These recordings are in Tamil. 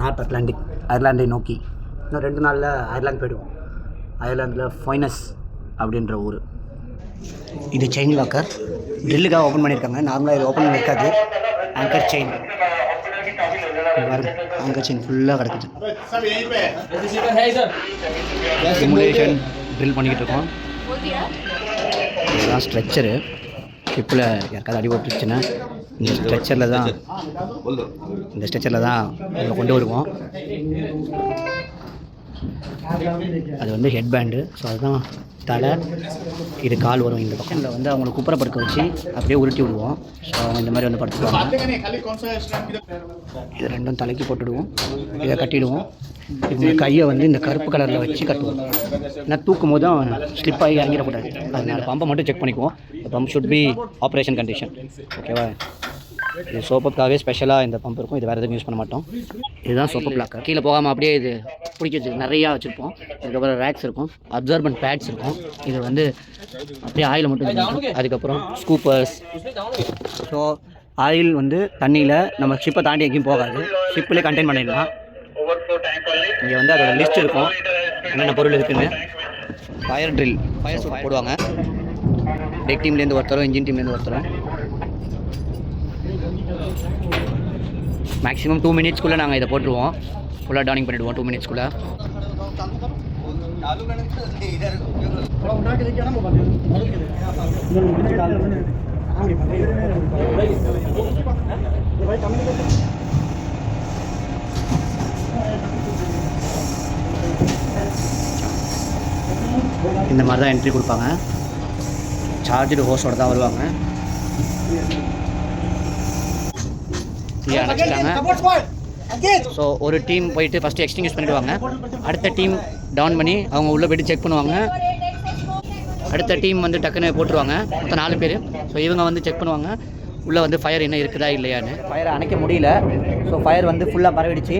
நார்த் அட்லாண்டிக் அயர்லாண்டை நோக்கி. இன்னும் ரெண்டு நாளில் அயர்லாந்து போயிடுவோம். அயர்லாந்தில் ஃபைனஸ் அப்படின்ற ஊர். இது செயின் லாக்கர் ட்ரில்லுக்காக ஓப்பன் பண்ணியிருக்காங்க. நார்மலாக இது ஓப்பன் இருக்காது. ஆங்கர் செயின் ஆங்கர் செயின் ஃபுல்லாக கிடக்குது. சிமுலேஷன் ட்ரில் பண்ணிக்கிட்டு இருக்கோம். இதுதான் ஸ்ட்ரெச்சரு யாருக்காவது அடிபட்டுருச்சுன்னா இந்த ஸ்ட்ரெச்சரில் தான் இந்த ஸ்ட்ரெச்சரில் தான் நம்ம கொண்டு வருவோம். அது வந்து ஹெட் பேண்டு ஸோ அதுதான் தலை இது கால் வரும் இந்த பக்கம். வந்து அவங்களை குப்புற படுக்க வச்சு அப்படியே உருட்டி விடுவோம். ஸோ அவங்க இந்த மாதிரி வந்து படுத்துக்குவாங்க. இது ரெண்டும் தலைக்கு போட்டுடுவோம். இதை கட்டிடுவோம். இந்த கையை வந்து இந்த கருப்பு கலரில் வச்சு கட்டுவோம். ஏன்னா தூக்கும் போது தான் ஸ்லிப் ஆகி இறங்கிடக்கூடாது. அதனால் பம்பை மட்டும் செக் பண்ணிக்குவோம். Pump should be operation condition ஓகேவா இது சோப்புக்காகவே ஸ்பெஷலாக இந்த பம்ப் இருக்கும். இது வேறு எதுவும் யூஸ் பண்ண மாட்டோம். இதுதான் சோப்பு பிளாக்கர் கீழே போகாமல் அப்படியே இது பிடிக்கிறதுக்கு நிறையா வச்சுருப்போம். அதுக்கப்புறம் ரேக்ஸ் இருக்கும். அப்சர்பன்ட் பேட்ஸ் இருக்கும். இது வந்து அப்படியே ஆயில் மட்டும். அதுக்கப்புறம் ஸ்கூப்பர்ஸ் ஸோ ஆயில் வந்து தண்ணியில் நம்ம ஷிப்பை தாண்டி எங்கேயும் போகாது. ஷிப்பிலே கண்டெயின் பண்ணிடலாம். இங்கே வந்து அதோட லிஸ்ட் இருக்கும். என்னென்ன பொருள் இருக்குன்னு. ஃபயர் ட்ரில் ஃபயர் சூட் போடுவாங்க. டெக் டீம்லேருந்து ஒருத்தரும் இன்ஜின் டீம்லேருந்து ஒருத்தரும். மேக்ஸிமம் டூ மினிட்ஸ்க்குள்ளே நாங்கள் இதை போட்டுருவோம். ஃபுல்லாக டவுனிங் பண்ணிவிடுவோம் டூ மினிட்ஸ்க்குள்ளே இந்த மாதிரி தான் என்ட்ரி கொடுப்பாங்க. சார்ஜடு ஹோஸோடு தான் வருவாங்க. ஃப்ரீயாக அணைச்சிட்டாங்க ஸோ ஒரு டீம் போயிட்டு ஃபஸ்ட்டு எக்ஸ்டிங்யூஸ் பண்ணிடுவாங்க. அடுத்த டீம் டவுன் பண்ணி அவங்க உள்ளே போயிட்டு செக் பண்ணுவாங்க. அடுத்த டீம் வந்து டக்குன்னு போட்டுருவாங்க. மொத்தம் நாலு பேர். ஸோ இவங்க வந்து செக் பண்ணுவாங்க. உள்ளே வந்து ஃபயர் என்ன இருக்குதா இல்லையான்னு. ஃபயரை அணைக்க முடியல. ஸோ ஃபயர் வந்து ஃபுல்லாக பரவிடுச்சு.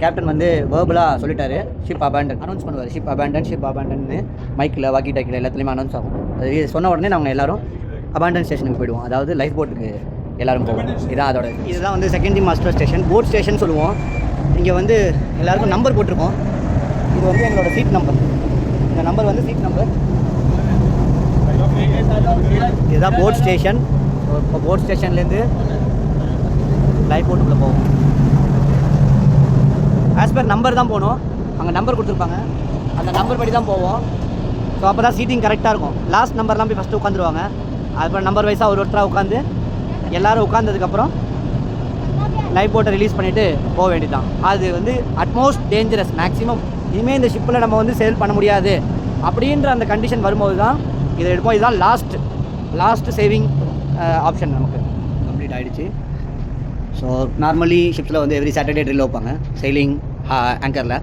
கேப்டன் வந்து வேர்பலாக சொல்லிட்டாரு. ஷிப் அபேண்டன் அனௌன்ஸ் பண்ணுவார். ஷிப் அபேண்டன் ஷிப் அபேண்டன்னு மைக்கில் வாக்கி டாக்கில் எல்லாத்துலேயுமே அனௌன்ஸ் ஆகும். அது சொன்ன உடனே நாங்கள் எல்லாரும் அபேண்டன் ஸ்டேஷனுக்கு போயிடுவோம். அதாவது லைஃப் போட்டுக்கு எல்லாரும் போவோம். இதான் அதோட இதுதான் வந்து second master station boat station சொல்லுவோம். இங்கே வந்து எல்லாருக்கும் நம்பர் போட்டிருக்கோம். இது வந்து எங்களோட சீட் நம்பர் இந்த நம்பர் வந்து சீட் நம்பர் இதுதான் போட் ஸ்டேஷன் இப்போ போட் ஸ்டேஷன்லேருந்து லைஃப் போட்டுக்குள்ளே போவோம். ஆஸ் பர் நம்பர் தான் போகணும் அங்கே நம்பர் கொடுத்துருப்பாங்க. அந்த நம்பர் படி தான் போவோம். ஸோ அப்போ தான் சீட்டிங் கரெக்டாக இருக்கும். லாஸ்ட் நம்பர்லாம் போய் ஃபஸ்ட்டு உட்காந்துருவாங்க அதுக்கப்புறம் நம்பர் வைஸாக ஒரு ஒருத்தராக உட்காந்து எல்லாரும் உட்காந்ததுக்கப்புறம் லைஃப் போட்டை ரிலீஸ் பண்ணிவிட்டு போக வேண்டியதுதான். அது வந்து அட்மோஸ்ட் டேஞ்சரஸ் மேக்ஸிமம் இனிமேல் இந்த ஷிப்பில் நம்ம வந்து சேல் பண்ண முடியாது. அப்படின்ற அந்த கண்டிஷன் வரும்போது தான் இதை எடுப்போம். இதுதான் லாஸ்ட் லாஸ்ட் சேவிங் ஆப்ஷன் நமக்கு. கம்ப்ளீட் ஆகிடுச்சு ஸோ நார்மலி ஷிப்ஸில் வந்து எவ்ரி சாட்டர்டே ட்ரில் வைப்பாங்க. செயிலிங் ஆங்கரில்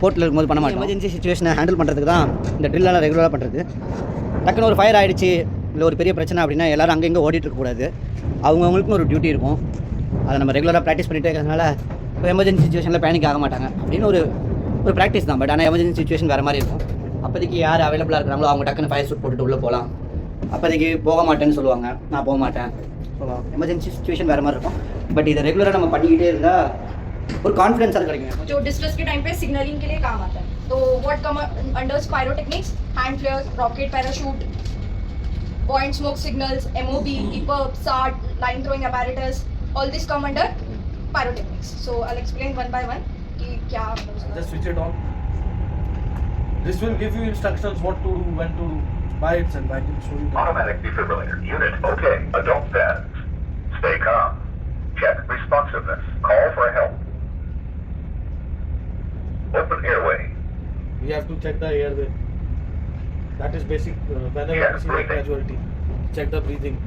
போர்ட்டில் இருக்கும்போது பண்ண மாட்டோம். எமர்ஜென்சி சுச்சுவேஷனை ஹேண்டில் பண்ணுறதுக்கு தான் இந்த ட்ரில்லாம் ரெகுலராக பண்ணுறது டக்குன்னு ஒரு ஃபயர் ஆகிடுச்சு இல்லை ஒரு பெரிய பிரச்சனை அப்படின்னா எல்லாரும் அங்கே இங்கே ஓடிட்டு இருக்கக்கூடாது அவங்கவுங்களுக்குன்னு ஒரு டியூட்டி இருக்கும் அதை நம்ம ரெகுலராக ப்ராக்டிஸ் பண்ணிகிட்டே இருக்கிறதுனால எமர்ஜென்சி சுச்சுவேஷனில் பேனிக் ஆக மாட்டாங்க அப்படின்னு ஒரு ஒரு ப்ராக்டிஸ் தான் பட் ஆனால் எமர்ஜென்சி சுச்சுவேஷன் வேறு மாதிரி இருக்கும் அப்போதைக்கு யார் அவைலபிளாக இருக்கிறாங்களோ அவங்க டக்குன்னு ஃபயர் சூட் போட்டுட்டு உள்ளே போகலாம் அப்போதைக்கு போக மாட்டேன்னு சொல்லுவாங்க நான் போக மாட்டேன் ஸோ எமர்ஜென்சி சுச்சுவேஷன் வேறு மாதிரி இருக்கும் பட் இதை ரெகுலராக நம்ம பண்ணிக்கிட்டே இருந்தால் ஒரு கான்ஃபிடென்ஸாக கிடைக்கும் जो डिस्ट्रेस के टाइम पे सिग्नलिंग के लिए काम आता है तो what come under pyrotechnics hand flares rocket parachute Point smoke signals, MOB, EPUB, SART, line throwing apparatus, all these come under pyrotechnics. So I'll explain one by one. Just switch it on. This will give you instructions what to do, when to do, by and I it. So you. Automatic defibrillator unit. Okay. Adult fans, Stay calm. Check responsiveness. Call for help. Open airway. We have to check the airway. That is basic uh, whenever Yeah, we see the casualty. Check the breathing.